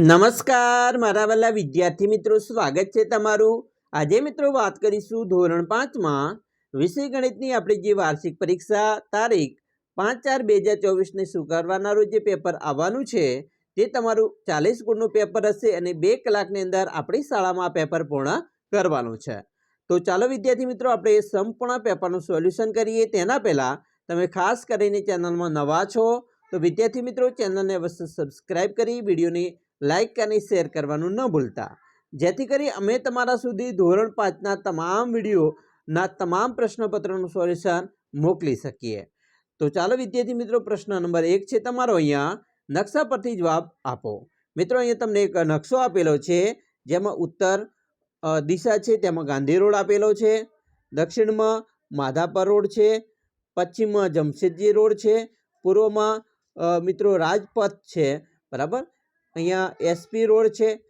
નમસ્કાર, મારા વાલા વિદ્યાર્થી મિત્રો, સ્વાગત છે તમારું. આજે મિત્રો વાત કરીશું ધોરણ પાંચમાં વિષય ગણિતની આપણી જે વાર્ષિક પરીક્ષા તારીખ પાંચ ચાર બે હજાર ચોવીસને સ્વીકારવાના જે પેપર આવવાનું છે, તે તમારું ચાલીસ ગુણનું પેપર હશે અને બે કલાકની અંદર આપણી શાળામાં પેપર પૂર્ણ કરવાનું છે. તો ચાલો વિદ્યાર્થી મિત્રો, આપણે સંપૂર્ણ પેપરનું સોલ્યુશન કરીએ. તેના પહેલાં તમે ખાસ કરીને ચેનલમાં નવા છો, તો વિદ્યાર્થી મિત્રો, ચેનલને અવશ્ય સબસ્ક્રાઇબ કરી, વિડીયોની લાઇક અને શેર કરવાનું ન ભૂલતા. જેથી કરી અમે તમારા સુધી ધોરણ પાંચના તમામ વિડીયોના તમામ પ્રશ્નપત્રોનું સોલ્યુશન મોકલી શકીએ. તો ચાલો વિદ્યાર્થી મિત્રો, પ્રશ્ન નંબર એક છે તમારો અહીંયા. નકશા પરથી જવાબ આપો. મિત્રો, અહીંયા તમને એક નકશો આપેલો છે. જેમાં ઉત્તર દિશા છે, તેમાં ગાંધી રોડ આપેલો છે. દક્ષિણમાં માધાપર રોડ છે. પશ્ચિમમાં જમશેદજી રોડ છે. પૂર્વમાં મિત્રો, રાજપથ છે. બરાબર? અહીંયા એસપી રોડ છે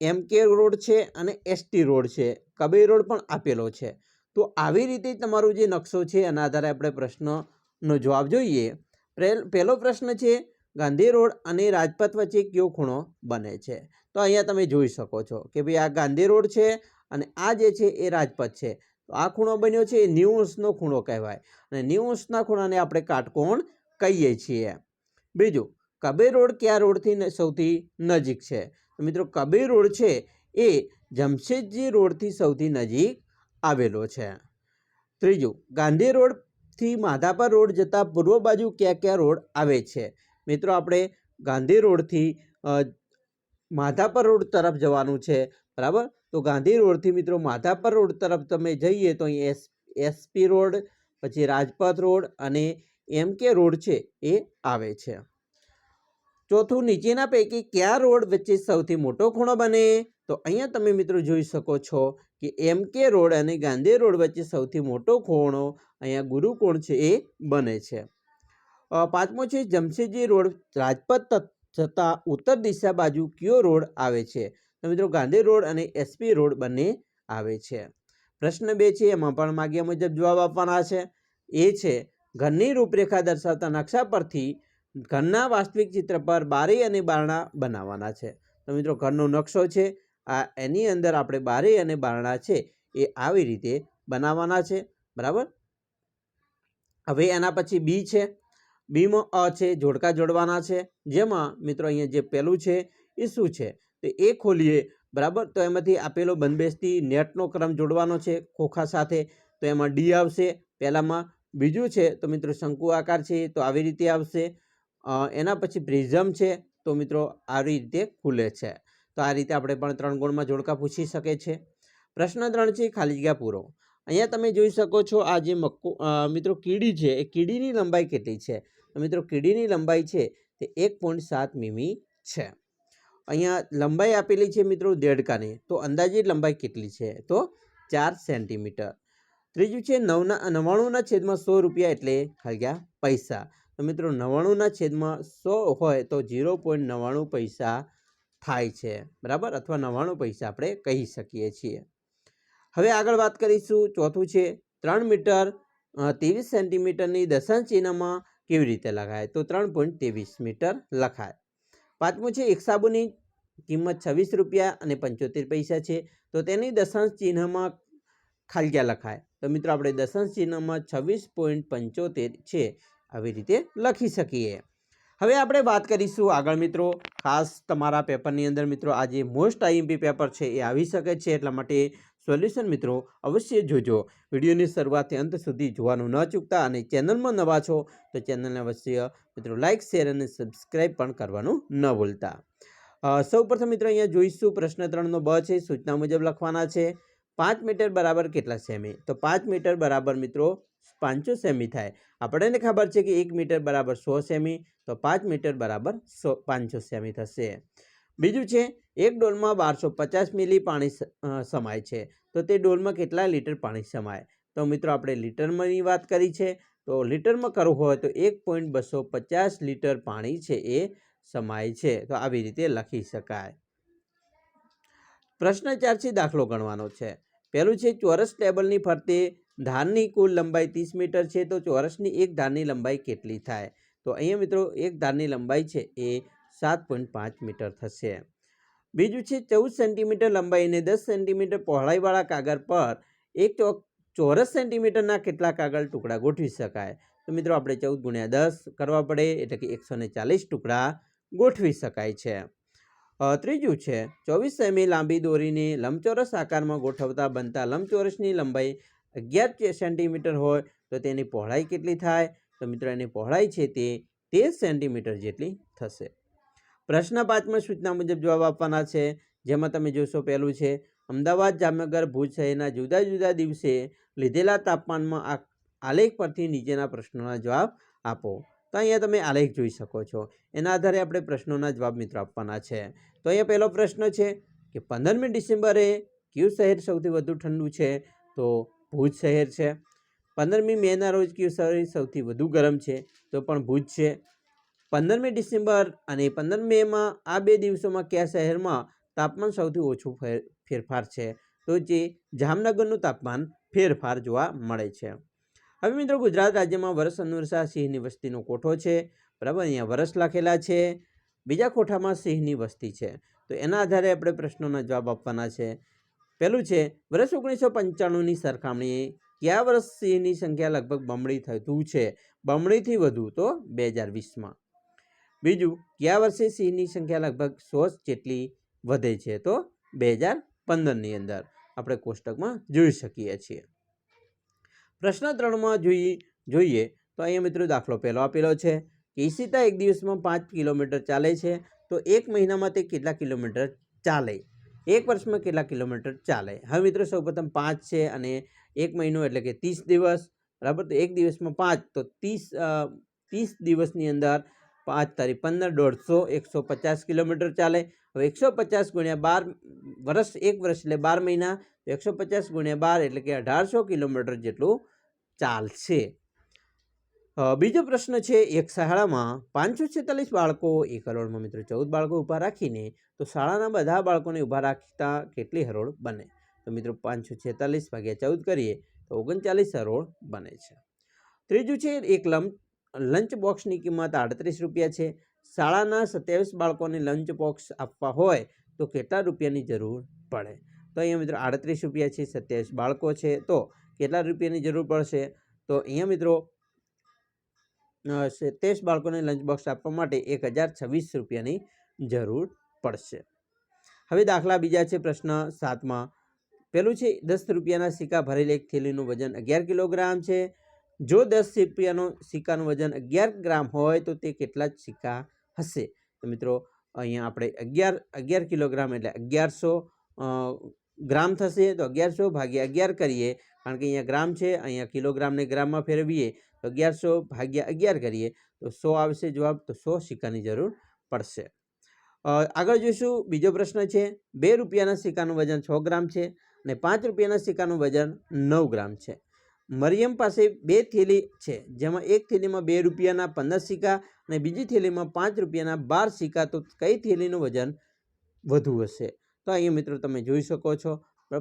એમ કે રોડ છે અને એસટી રોડ છે. કબીર રોડ પણ આપેલો છે. તો આવી રીતે તમારો જે નકશો છે એના આધારે આપણે પ્રશ્નનો જવાબ જોઈએ. પહેલ- પ્રશ્ન છે, ગાંધી રોડ અને રાજપથ વચ્ચે કયો ખૂણો બને છે? તો અહીંયા તમે જોઈ શકો છો કે ભાઈ આ ગાંધી રોડ છે અને આ જે છે એ રાજપથ છે. તો આ ખૂણો બન્યો છે એ અંશનો ખૂણો કહેવાય. અને અંશના ખૂણાને આપણે કાટકોણ કહીએ છીએ. બીજું કબીર રોડ કયા રોડથી સૌથી નજીક છે? મિત્રો કબીર રોડ છે એ જમશેદજી રોડથી સૌથી નજીક આવેલો છે. ત્રીજું, ગાંધી રોડથી માધાપર રોડ જતા પૂર્વ બાજુ કયા કયા રોડ આવે છે? મિત્રો આપણે ગાંધી રોડથી માધાપર રોડ તરફ જવાનું છે, બરાબર? તો ગાંધી રોડથી મિત્રો માધાપર રોડ તરફ તમે જઈએ તો અહીં એસ, એસપી રોડ, પછી રાજપથ રોડ અને એમ કે રોડ છે એ આવે છે. ચોથું નીચેના પૈકી કયા રોડ વચ્ચે સૌથી મોટો ખૂણો બને? તો અહીંયા તમે મિત્રો જોઈ શકો છો કે એમ કે રોડ અને ગાંધી રોડ વચ્ચે સૌથી મોટો ખૂણો અહીંયા ગુરુકોણ છે એ બને છે. પાંચમો છે જમશેદજી રોડ. રાજપથ જતાં ઉત્તર દિશા બાજુ કયો રોડ આવે છે? તો મિત્રો ગાંધી રોડ અને એસપી રોડ બંને આવે છે. પ્રશ્ન બે છે, એમાં પણ માગ્યા મુજબ જવાબ આપવાના છે. એ છે, ઘરની રૂપરેખા દર્શાવતા નકશા પરથી ઘરના વાસ્તવિક ચિત્ર પર બારી અને બારણા બનાવવાના છે. તો મિત્રો, ઘરનો નકશો છે. આ એની અંદર આપણે બારી અને બારણા છે એ આવી રીતે બનાવવાના છે. બરાબર? હવે એના પછી બી છે. બીમાં અ છે, જોડકા જોડવાના છે. જેમાં મિત્રો અહીંયા જે પહેલું છે એ શું છે? તો એ ખોલીએ. બરાબર? તો એમાંથી આપેલો બંધબેસતી નેટનો ક્રમ જોડવાનો છે ખોખા સાથે. તો એમાં ડી આવશે. પહેલામાં બીજું છે. તો મિત્રો શંકુ આકાર છે તો આવી રીતે આવશે. એના પછી પ્રિઝમ છે, તો મિત્રો આવી રીતે ખુલે છે. તો આ રીતે આપણે પણ ત્રણ ગુણમાં જોડકા પૂછી શકે છે. પ્રશ્ન ત્રણ છે, ખાલી જગ્યા પૂરો. અહીંયા તમે જોઈ શકો છો આ જે મક્કો મિત્રો કીડી છે, એ કીડીની લંબાઈ કેટલી છે? મિત્રો કીડીની લંબાઈ છે, તે એક પોઈન્ટ સાત મીમી છે. અહીંયા લંબાઈ આપેલી છે મિત્રો દેડકાની, તો અંદાજિત લંબાઈ કેટલી છે? તો ચાર સેન્ટીમીટર. ત્રીજું છે નવના, નવ્વાણુંના છેદમાં સો રૂપિયા એટલે ખાલી પૈસા. મિત્રો નવ્વાણુંના છેદમાં સો હોય તો ઝીરો પોઈન્ટ નવ્વાણું પૈસા થાય છે. બરાબર? અથવા નવ્વાણું પૈસા આપણે કહી શકીએ છીએ. હવે આગળ વાત કરીશું ચોથું છે, ત્રણ મીટર ત્રેવીસ સેન્ટીમીટરની દશાંશ ચિહ્નમાં કેવી રીતે લખાય? તો ત્રણ પોઈન્ટ ત્રેવીસ મીટર લખાય. પાંચમું છે, એક સાબુની કિંમત છવ્વીસ રૂપિયા અને પંચોતેર પૈસા છે. તો તેની દશાંશ ચિહ્નમાં ખાલી લખાય? તો મિત્રો આપણે દશાંશ ચિહ્નમાં છવ્વીસ પોઈન્ટ પંચોતેર છે. આવી રીતે લખી શકીએ. હવે આપણે વાત કરીશું આગળ મિત્રો. ખાસ તમારા પેપરની અંદર મિત્રો આ જે મોસ્ટ આઈએમપી પેપર છે એ આવી શકે છે એટલા માટે સોલ્યુશન મિત્રો અવશ્ય જોજો. વિડીયોની શરૂઆતથી અંત સુધી જોવાનું ન ચૂકતા અને ચેનલમાં નવા છો તો ચેનલને અવશ્ય મિત્રો લાઇક શેર અને સબસ્ક્રાઈબ પણ કરવાનું ન ભૂલતા. સૌ મિત્રો અહીંયા જોઈશું પ્રશ્ન ત્રણનો બ છે, સૂચના મુજબ લખવાના છે. પાંચ મીટર બરાબર કેટલા સેમી? તો પાંચ મીટર બરાબર મિત્રો પાંચસો સેમી થાય. આપણને ખબર છે કે એક મીટર બરાબર સો સેમી, તો પાંચ મીટર બરાબર સો, પાંચસો સેમી થશે. બીજું છે, એક ડોલમાં બારસો પચાસ મિલી પાણી સમાય છે. તો તે ડોલમાં કેટલા લીટર પાણી સમાય? તો મિત્રો, આપણે લીટરમાંની વાત કરી છે. તો લીટરમાં કરવું હોય તો એક પોઈન્ટ બસો પચાસ લીટર પાણી છે એ સમાય છે. તો આવી રીતે લખી શકાય. પ્રશ્ન ચારથી દાખલો ગણવાનો છે. પહેલું છે, ચોરસ ટેબલની ફરતે ધારની કુલ લંબાઈ ત્રીસ મીટર છે, તો ચોરસની એક ધારની લંબાઈ કેટલી થાય? તો અહીંયા મિત્રો એક ધારની લંબાઈ છે એ સાત પોઈન્ટ પાંચ મીટર થશે. બીજું છે ચૌદ સેન્ટીમીટર લંબાઈ અને દસ સેન્ટીમીટર પહોળાઈવાળા કાગળ પર એક ચોક ચોરસ સેન્ટીમીટરના કેટલા કાગળ ટુકડા ગોઠવી શકાય? તો મિત્રો આપણે ચૌદ ગુણ્યા દસ કરવા પડે, એટલે કે એકસો ચાલીસ ટુકડા ગોઠવી શકાય છે. ત્રીજું છે ચોવીસ સેમી લાંબી દોરીને લંબચોરસ આકારમાં ગોઠવતા બનતા લંબચોરસની લંબાઈ અગિયાર સેન્ટીમીટર હોય તો તેની પહોળાઈ કેટલી થાય? તો મિત્રો, એની પહોળાઈ છે તે તેર સેન્ટીમીટર જેટલી થશે. પ્રશ્ન પાંચમાં સૂચના મુજબ જવાબ આપવાના છે. જેમાં તમે જોશો પહેલું છે, અમદાવાદ, જામનગર, ભુજ શહેરના જુદા જુદા દિવસે લીધેલા તાપમાનમાં આ આલેખ પરથી નીચેના પ્રશ્નોના જવાબ આપો. તો અહીંયા તમે આલેખ જોઈ શકો છો. એના આધારે આપણે પ્રશ્નોના જવાબ મિત્રો આપવાના છે. તો અહીંયા પહેલો પ્રશ્ન છે કે પંદરમી ડિસેમ્બરે કયું શહેર સૌથી વધુ ઠંડુ છે? તો ભુજ શહેર છે. પંદરમી મેના રોજ કયું શહેર સૌથી વધુ ગરમ છે? તો પણ ભુજ છે. પંદરમી ડિસેમ્બર અને પંદર મેમાં આ બે દિવસોમાં કયા શહેરમાં તાપમાન સૌથી ઓછું ફેર, ફેરફાર છે? તો જે જામનગરનું તાપમાન ફેરફાર જોવા મળે છે. હવે મિત્રો ગુજરાત રાજ્યમાં વરસ અનુસાર સિંહની વસ્તીનો કોઠો છે. બરાબર, અહીંયા વરસ લખેલા છે. બીજા કોઠામાં સિંહની વસ્તી છે. તો એના આધારે આપણે પ્રશ્નોના જવાબ આપવાના છે. પહેલું છે, વર્ષ ઓગણીસો પંચાણુંની સરખામણીએ કયા વર્ષ સિંહની સંખ્યા લગભગ બમણી થતું છે? બમણીથી વધુ તો બે હજાર વીસમાં. બીજું, કયા વર્ષે સિંહની સંખ્યા લગભગ સો જેટલી વધે છે તો બે હજાર પંદરની અંદર? આપણે કોષ્ટકમાં જોઈ શકીએ છીએ. પ્રશ્ન ત્રણમાં જોઈએ જોઈએ તો અહીંયા મિત્રો દાખલો પહેલો આપેલો છે કે ઈશિતા એક દિવસમાં પાંચ કિલોમીટર ચાલે છે તો એક મહિનામાં તે કેટલા કિલોમીટર ચાલે? એક વર્ષમાં કેટલા કિલોમીટર ચાલે? હવે મિત્રો સૌપ્રથમ પાંચ છે અને એક મહિનો એટલે કે ત્રીસ દિવસ, બરાબર? તો એક દિવસમાં પાંચ, તો ત્રીસ ત્રીસ દિવસની અંદર પાંચ તારીખ પંદર, દોઢસો, એકસો પચાસ કિલોમીટર ચાલે. હવે એકસો પચાસ ગુણ્યા બાર વર્ષ, એક વર્ષ એટલે બાર મહિના એકસો પચાસ ગુણ્યા બાર એટલે કે અઢારસો કિલોમીટર જેટલું ચાલશે. બીજો પ્રશ્ન છે, એક શાળામાં પાંચસો છેતાલીસ બાળકો, એક હરોળમાં મિત્રો ચૌદ બાળકો ઊભા રાખીને, તો શાળાના બધા બાળકોને ઊભા રાખતા કેટલી હરોળ બને? તો મિત્રો પાંચસો છેતાલીસ ભાગ્યા ચૌદ કરીએ, તો ઓગણચાલીસ હરોળ બને છે. ત્રીજું છે, એક લંચ લંચ બોક્સની કિંમત આડત્રીસ રૂપિયા છે. શાળાના સત્યાવીસ બાળકોને લંચ બોક્સ આપવા હોય, તો કેટલા રૂપિયાની જરૂર પડે? તો અહીંયા મિત્રો આડત્રીસ રૂપિયા છે, સત્યાવીસ બાળકો છે, તો કેટલા રૂપિયાની જરૂર પડશે? તો અહીંયા મિત્રો સત્યાવીસ બાળકોને લંચ બોક્સ આપવા માટે એક હજાર છવ્વીસ રૂપિયાની જરૂર પડશે. હવે દાખલા બીજા છે પ્રશ્ન સાતમાં. પેલું છે, દસ રૂપિયાના સિક્કા ભરેલ એક થેલીનું વજન અગિયાર કિલોગ્રામ છે. જો દસ રૂપિયાનો સિક્કાનું વજન અગિયાર ગ્રામ હોય તો તે કેટલા સિક્કા હશે? તો મિત્રો, અહીંયા આપણે અગિયાર અગિયાર કિલોગ્રામ એટલે અગિયારસો ગ્રામ થશે તો અગિયારસો ભાગ્યા અગિયાર કરીએ. કારણ કે અહીંયા ગ્રામ છે, અહીંયા કિલોગ્રામને ગ્રામમાં ફેરવીએ. અગિયારસો ભાગ્યા અગિયાર કરીએ, તો સો આવશે જવાબ, તો સો સિક્કાની જરૂર પડશે. આગળ જોઈશું, બીજો પ્રશ્ન છે, બે રૂપિયાના સિક્કાનું વજન છ ગ્રામ છે અને પાંચ રૂપિયાના સિક્કાનું વજન નવ ગ્રામ છે. મરિયમ પાસે બે થેલી છે, જેમાં એક થેલીમાં બે રૂપિયાના પંદર સિક્કા અને બીજી થેલીમાં પાંચ રૂપિયાના બાર સિક્કા, તો કઈ થેલીનું વજન વધુ હશે? તો અહીંયા મિત્રો તમે જોઈ શકો છો,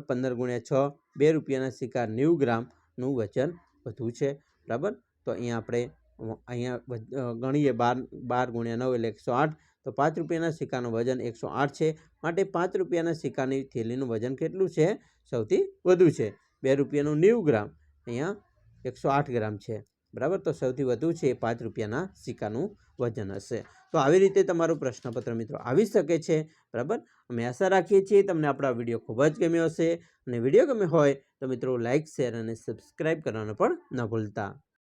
પંદર ગુણ્યા છ, બે રૂપિયાના સિક્કા નેવું ગ્રામનું વજન વધુ છે, બરાબર? તો અહીંયા આપણે અહીંયા ગણીએ બાર બાર ગુણ્યા નવ એટલે એકસો આઠ. તો પાંચ રૂપિયાના સિક્કાનું વજન એકસો આઠ છે. માટે પાંચ રૂપિયાના સિક્કાની થેલીનું વજન કેટલું છે? સૌથી વધુ છે. બે રૂપિયાનું નેવું ગ્રામ. અહીંયા એકસો આઠ ગ્રામ છે. બરાબર? તો સૌથી વધુ છે એ પાંચ રૂપિયાના સિક્કાનું વજન હશે. તો આવી રીતે તમારું પ્રશ્નપત્ર મિત્રો આવી શકે છે. બરાબર? અમે આશા રાખીએ છીએ તમને આપણો વીડિયો ખૂબ જ ગમ્યો હશે. અને વીડિયો ગમ્યો હોય તો મિત્રો લાઇક શેર અને સબસ્ક્રાઈબ કરવાનું પણ ન ભૂલતા.